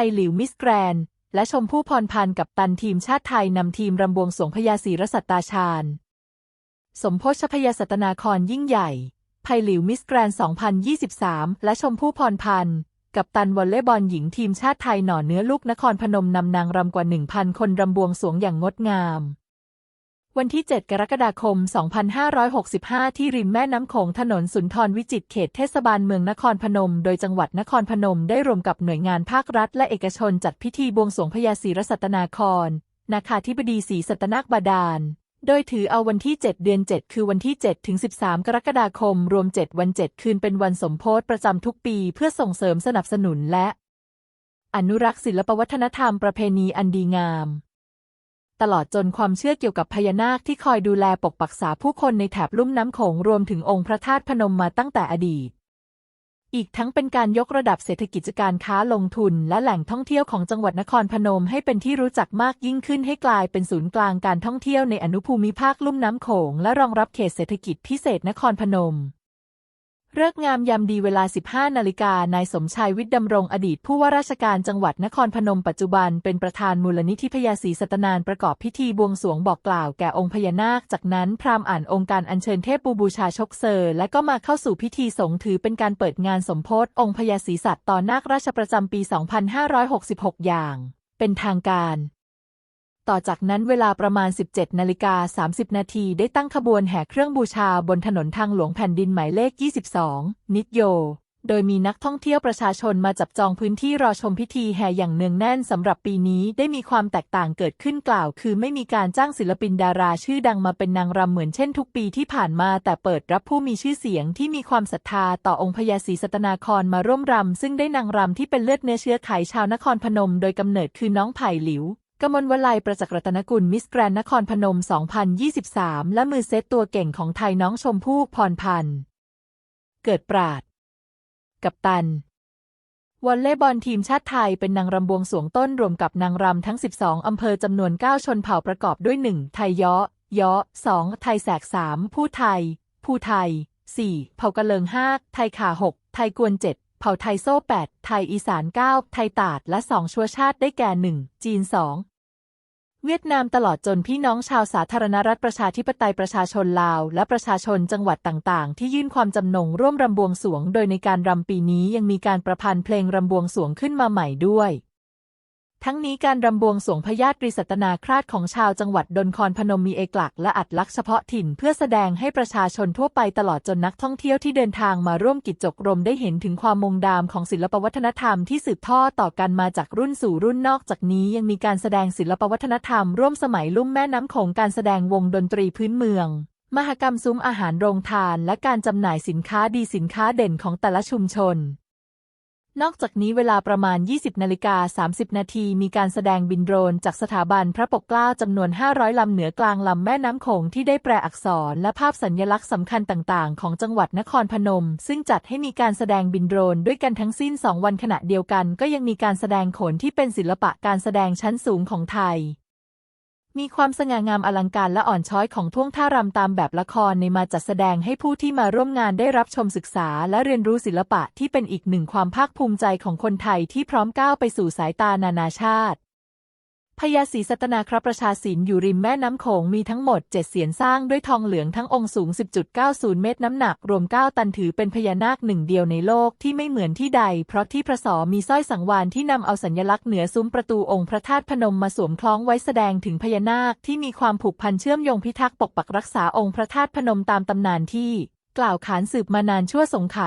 ภัยหลิวมิสแกรน และชมพู่พรพันธ์กับตันทีมชาติไทยนำทีมรำบวงสวงพญาศรีรสัตตาชาญ สมโพชพยาสัตนาครยิ่งใหญ่ภัยหลิวมิสแกรน 2023 และชมพู่พรพันธ์กับตันวอลเลย์บอลหญิงทีมชาติไทยหน่อเนื้อลูกนครพนมนำนางรำกว่า 1,000 คนรำบวงสวงอย่างงดงาม วันที่ 7 กรกฎาคม 2565 ที่ริมแม่น้ำโขงถนนสุนทรวิจิตรเขตเทศบาลเมืองนครพนม โดยจังหวัดนครพนมได้รวมกับหน่วยงานภาครัฐ และเอกชนจัดพิธีบวงสรวงพญาศรีรสัตนาคร นาคาธิบดีศรีสัตนาคบาดาล โดยถือเอาวันที่ 7 เดือน 7 คือวันที่ 7 ถึง 13 กรกฎาคม รวม 7 วัน 7 คืนเป็นวันสมโพธิประจำทุกปี เพื่อส่งเสริมสนับสนุนและ อนุรักษ์ศิลปวัฒนธรรมประเพณีอันดีงาม ตลอดจนความเชื่อเกี่ยวกับพญานาคที่คอยดูแลปกปักษาผู้คนในแถบลุ่มน้ำโขงรวมถึงองค์พระธาตุพนมมาตั้งแต่อดีต อีกทั้งเป็นการยกระดับเศรษฐกิจการค้าลงทุน และแหล่งท่องเที่ยวของจังหวัดนครพนมให้เป็นที่รู้จักมากยิ่งขึ้นให้กลายเป็นศูนย์กลางการท่องเที่ยวในอนุภูมิภาคลุ่มน้ำโขงและรองรับเขตเศรษฐกิจพิเศษนครพนม เลิกงามยามดีเวลา 15 นาฬิกา นายสมชายวิทย์ดำรงอดีตผู้ว่าราชการจังหวัดนครพนมปัจจุบันเป็นประธานมูลนิธิพญาศรีสัตนานประกอบพิธีบวงสรวงบอกกล่าวแก่องค์พญานาค จากนั้นพราหมณ์อ่านองค์การอัญเชิญเทพปูบูชาชกเซอร์ และก็มาเข้าสู่พิธีสงฆ์ถือเป็นการเปิดงานสมโพธิองค์พญาศรีสัตต่อนาคราชประจำปี 2566 อย่าง เป็นทางการ ต่อจากนั้นเวลาประมาณ 17 นาฬิกา 30 นาทีได้ตั้งขบวนแห่เครื่องบูชาบนถนนทางหลวงแผ่นดินหมายเลข 22 นิดโย โดยมีนักท่องเที่ยวประชาชนมาจับจองพื้นที่รอชมพิธีแห่อย่างเนืองแน่นสำหรับปีนี้ได้มีความแตกต่างเกิดขึ้นกล่าว คือไม่มีการจ้างศิลปินดาราชื่อดังมาเป็นนางรำเหมือนเช่นทุกปีที่ผ่านมา แต่เปิดรับผู้มีชื่อเสียงที่มีความศรัทธาต่อองค์พญาศรีสัตนาครมาร่วมรำซึ่งได้นางรำที่เป็นเลือดเนื้อเชื้อไขชาวนครพนม โดยกำเนิดคือน้องไผ่หลิว กมลวลัยประจักษ์รัตนกุลมิสแกรนนครพนม 2023 และมือเซตตัวเก่งของไทยน้องชมพู่พรพันธ์ เกิดปราด กัปตัน วอลเลย์บอลทีมชาติไทยเป็นนางรำบวงสวงต้นรวมกับนางรำทั้ง 12 อำเภอจำนวน 9 ชนเผ่าประกอบด้วย 1. ไทยเยาะเยาะ 2. ไทยแสก 3. ผู้ไทย ผู้ไทย 4. เผ่ากะเลิง 5. ไทยขา 6. ไทยกวน 7 เผ่าไทยโซ่ 8 ไทยอีสาน 9 ไทยตาด และ 2 ชัวชาติได้แก่ 1. จีน 2 เวียดนามตลอดจนพี่น้องชาวสาธารณรัฐประชาธิปไตยประชาชนลาว และประชาชนจังหวัดต่างๆ ที่ยื่นความจำนงร่วมรำบวงสวง โดยในการรำปีนี้ยังมีการประพันธ์เพลงรำบวงสวงขึ้นมาใหม่ด้วย ทั้งนี้การรำบวงสวงพญาตรีสัตนาคราชของชาวจังหวัดดนครพนมมีเอกลักษณ์และอัตลักษณ์เฉพาะถิ่นเพื่อแสดงให้ประชาชนทั่วไปตลอดจนนักท่องเที่ยวที่เดินทางมาร่วมกิจจกรมได้เห็นถึงความมงดามของศิลปวัฒนธรรมที่สืบทอดต่อกันมาจากรุ่นสู่รุ่นนอกจากนี้ยังมีการแสดงศิลปวัฒนธรรมร่วมสมัยลุ่มแม่น้ำโขงการแสดงวงดนตรีพื้นเมืองมหกรรมซุ้มอาหารโรงทาน และการจำหน่ายสินค้าดีสินค้าเด่นของแต่ละชุมชน นอกจากนี้เวลาประมาณ 20นาฬิกา30 นาทีมีการแสดงบินโดรนจากสถาบันพระปกเกล้าจำนวน 500 ลำเหนือกลางลำแม่น้ำโขงที่ได้แปลอักษรและภาพสัญญลักษณ์สำคัญต่างๆ ของจังหวัดนครพนม ซึ่งจัดให้มีการแสดงบินโดรนด้วยกันทั้งสิ้น 2 วันขณะเดียวกัน ก็ยังมีการแสดงโขนที่เป็นศิลปะการแสดงชั้นสูงของไทย มีความสง่างามอลังการและอ่อนช้อยของท่วงท่ารำตามแบบละครในมาจัดแสดงให้ผู้ที่มาร่วมงานได้รับชมศึกษาและเรียนรู้ศิลปะที่เป็นอีกหนึ่งความภาคภูมิใจของคนไทยที่พร้อมก้าวไปสู่สายตานานาชาติ พญาศรีสัตนาครประชาศิลป์อยู่ริมแม่น้ำโขงมีทั้งหมด7เสียนสร้างด้วยทองเหลืองทั้งองค์สูง 10.90 เมตรน้ำหนัก รวม 9 ตันถือเป็นพญานาคหนึ่งเดียวในโลกที่ไม่เหมือนที่ใด เพราะที่พระสอมีสร้อยสังวานที่นำเอาสัญลักษณ์เหนือซุ้มประตูองค์พระธาตุพนมมาสวมคล้องไว้แสดงถึงพญานาคที่มีความผูกพันเชื่อมโยงพิทักษ์ปกปักรักษาองค์พระธาตุพนมตามตำนานที่ กล่าวขานสืบมานานชั่วสงไข